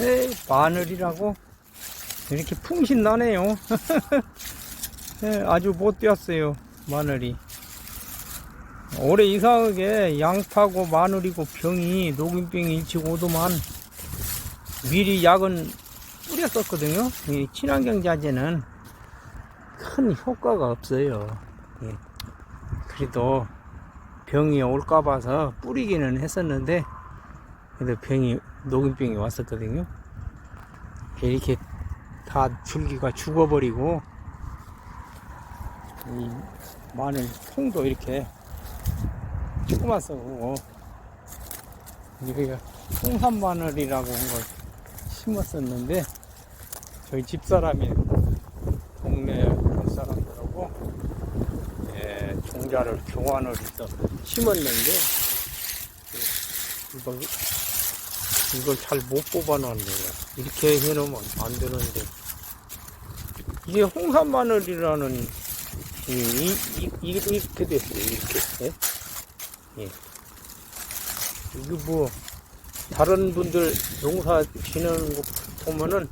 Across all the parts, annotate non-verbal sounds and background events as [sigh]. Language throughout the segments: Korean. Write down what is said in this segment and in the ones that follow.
에이, 마늘이라고 이렇게 풍신 나네요. 예, [laughs] 아주 못 되었어요, 마늘이. 올해 이상하게 양파고 마늘이고 병이, 녹균병이 일치고 오더만 미리 약은 뿌렸었거든요. 이 친환경 자재는 큰 효과가 없어요. 예. 그래도 병이 올까 봐서 뿌리기는 했었는데 그래도 병이 녹균병이 왔었거든요. 이렇게 다 줄기가 죽어버리고 이 마늘 통도 이렇게 조그만 썩고 이게 홍산 마늘이라고 한 걸 심었었는데 저희 집사람이 동네 사람들하고 예, 종자를 교환을 해서 심었는데 이걸 잘 못 뽑아놨네요. 이렇게 해놓으면 안 되는데 이게 홍산 마늘이라는 이, 이, 이, 이- 이렇게 됐어요. 이렇게 예? 예. 이거 뭐 다른 분들 농사 지는 거 보면은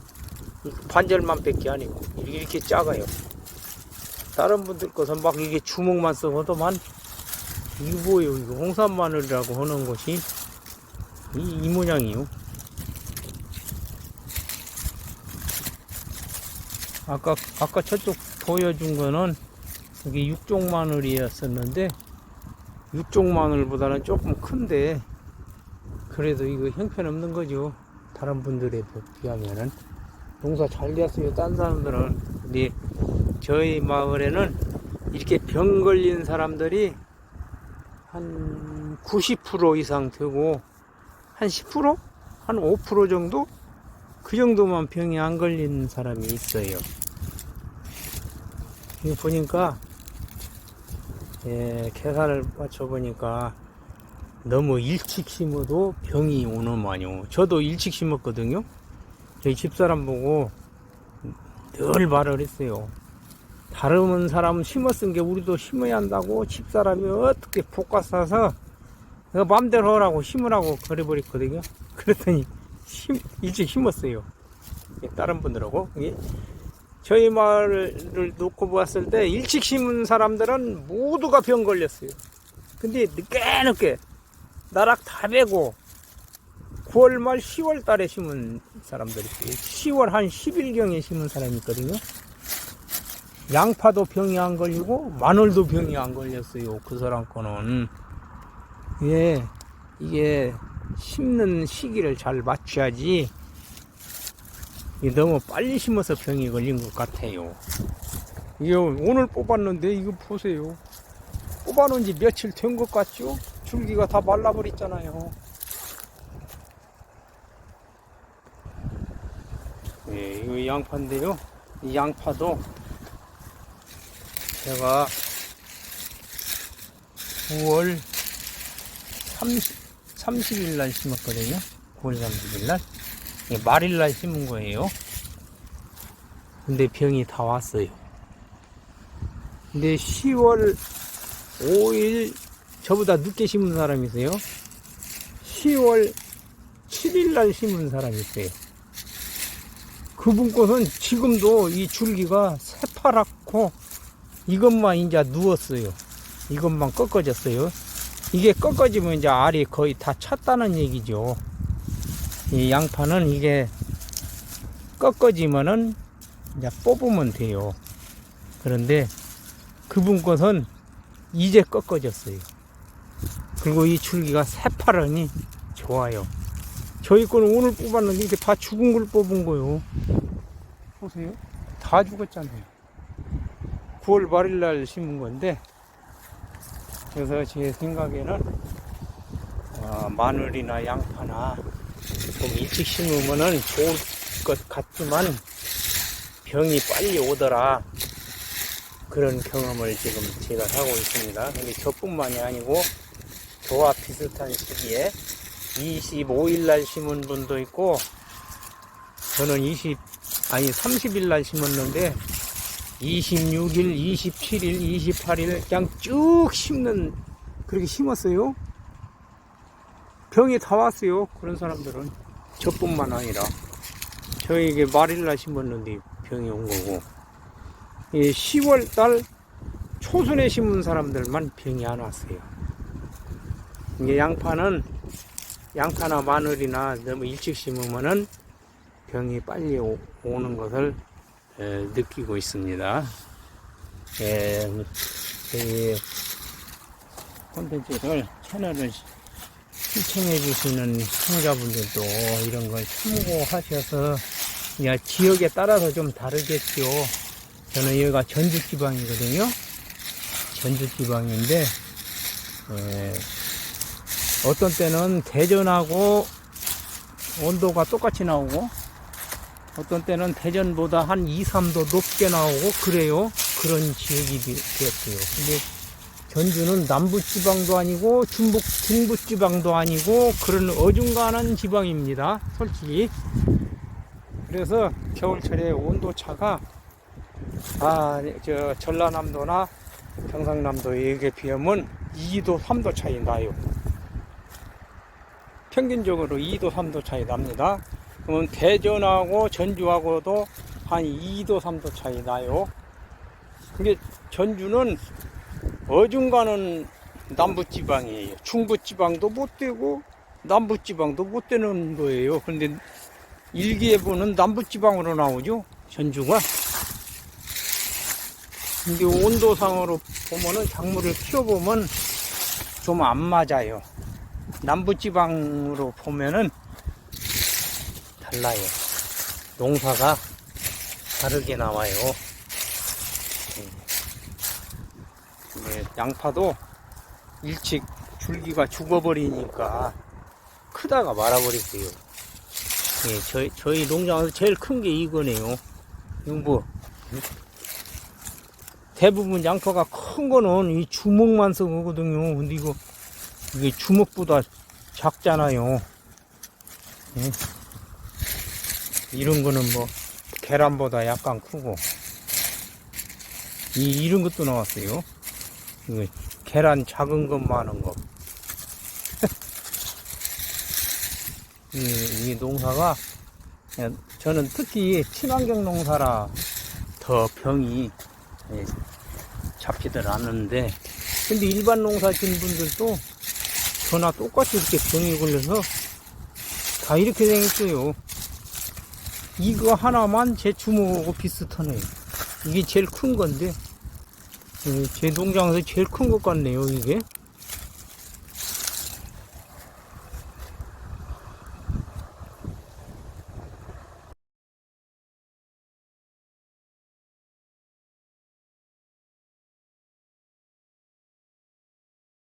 이 반절만 밖에 아니고 이렇게, 작아요. 다른 분들 것은 막 이게 주먹만 써도만 이거 뭐예요? 이거 홍산 마늘이라고 하는 것이 이, 이 모양이요. 아까 아까 저쪽 보여준 거는 이게 육종 마늘이었었는데 육종 마늘보다는 조금 큰데 그래도 이거 형편없는 거죠. 다른 분들에 비하면은 농사 잘 되었어요. 딴 사람들은 근데 저희 마을에는 이렇게 병 걸린 사람들이 한 90% 이상 되고 한 10%? 한 5% 정도? 그 정도만 병이 안 걸린 사람이 있어요. 이거 보니까, 예, 계산을 맞춰보니까 너무 일찍 심어도 병이 오는만요. 저도 일찍 심었거든요. 저희 집사람 보고 늘 말을 했어요. 다른 사람 심었은 게 우리도 심어야 한다고 집사람이 어떻게 볶아 싸서 그 마음대로 하라고 심으라고 그래버렸거든요. 그랬더니 심, 일찍 심었어요. 예, 다른 분들하고. 예. 저희 마을을 놓고 보았을 때 일찍 심은 사람들은 모두가 병 걸렸어요. 근데 늦게 늦게 나락 다 베고 9월 말 10월 달에 심은 사람들이 있어요. 10월 한 10일경에 심은 사람이 있거든요. 양파도 병이 안 걸리고 마늘도 병이 안 걸렸어요. 그 사람 거는. 예, 이게 심는 시기를 잘 맞춰야지 너무 빨리 심어서 병이 걸린 것 같아요. 이게 오늘 뽑았는데 이거 보세요. 뽑아놓은 지 며칠 된 것 같죠? 줄기가 다 말라버렸잖아요. 예, 이거 양파인데요. 이 양파도 제가 9월 30, 30일 날 심었거든요. 9월 30일 날. 예, 말일 날 심은 거예요. 근데 병이 다 왔어요. 근데 10월 5일 저보다 늦게 심은 사람이 있어요. 10월 7일 날 심은 사람이 있어요. 그분 것은 지금도 이 줄기가 새파랗고 이것만 이제 누웠어요. 이것만 꺾어졌어요. 이게 꺾어지면 이제 알이 거의 다 찼다는 얘기죠. 이 양파는 이게 꺾어지면은 이제 뽑으면 돼요. 그런데 그분 것은 이제 꺾어졌어요. 그리고 이 줄기가 새파르니 좋아요. 저희 거는 오늘 뽑았는데 이게 다 죽은 걸 뽑은 거요. 보세요. 다 죽었잖아요. 9월 말일 날 심은 건데, 그래서 제 생각에는, 어, 마늘이나 양파나 좀 일찍 심으면은 좋을 것 같지만, 병이 빨리 오더라. 그런 경험을 지금 제가 하고 있습니다. 근데 저뿐만이 아니고, 저와 비슷한 시기에 25일 날 심은 분도 있고, 저는 20, 아니 30일 날 심었는데, 26일, 27일, 28일 그냥 쭉 심는 그렇게 심었어요. 병이 다 왔어요. 그런 사람들은 저뿐만 아니라 저에게 마릴라 심었는데 병이 온 거고, 이 10월 달 초순에 심은 사람들만 병이 안 왔어요. 이게 양파는 양파나 마늘이나 너무 일찍 심으면은 병이 빨리 오, 는 것을 에, 느끼고 있습니다. 예, 이 콘텐츠를 채널을 시청해 주시는 시청자분들도 이런 걸 참고하셔서 야, 지역에 따라서 좀 다르겠죠. 저는 여기가 전주 지방이거든요. 전주 지방인데 에, 어떤 때는 대전하고 온도가 똑같이 나오고 어떤 때는 대전보다 한 2, 3도 높게 나오고 그래요. 그런 지역이 되- 되었어요. 근데 전주는 남부지방도 아니고 중북, 중부지방도 아니고 그런 어중간한 지방입니다. 솔직히. 그래서 겨울철에 온도차가 아, 저 전라남도나 경상남도에 비하면 2도, 3도 차이 나요. 평균적으로 2도, 3도 차이 납니다. 그러면 대전하고 전주하고도 한 2도, 3도 차이 나요. 근데 전주는 어중간한 남부지방이에요. 중부지방도 못 되고 남부지방도 못 되는 거예요. 근데 일기예보는 남부지방으로 나오죠. 전주가. 근데 온도상으로 보면은 작물을 키워보면 좀 안 맞아요. 남부지방으로 보면은 달라요. 농사가 다르게 나와요. 네, 양파도 일찍 줄기가 죽어버리니까 크다가 말아버렸어요. 예, 저희, 저희 농장에서 제일 큰 게 이거네요. 이거 뭐, 대부분 양파가 큰 거는 이 주먹만 쓰거든요. 근데 이거, 이게 주먹보다 작잖아요. 예. 이런 거는 뭐, 계란보다 약간 크고, 이, 이런 것도 나왔어요. 이거 계란 작은 것 많은 거. [laughs] 이, 이 농사가 저는 특히 친환경 농사라 더 병이 예, 잡히들 않는데 근데 일반 농사 지은 분들도 저나 똑같이 이렇게 병이 걸려서 다 이렇게 생겼어요. 이거 하나만 제 주먹하고 비슷하네요. 이게 제일 큰 건데 예, 제 농장에서 제일 큰 것 같네요, 이게.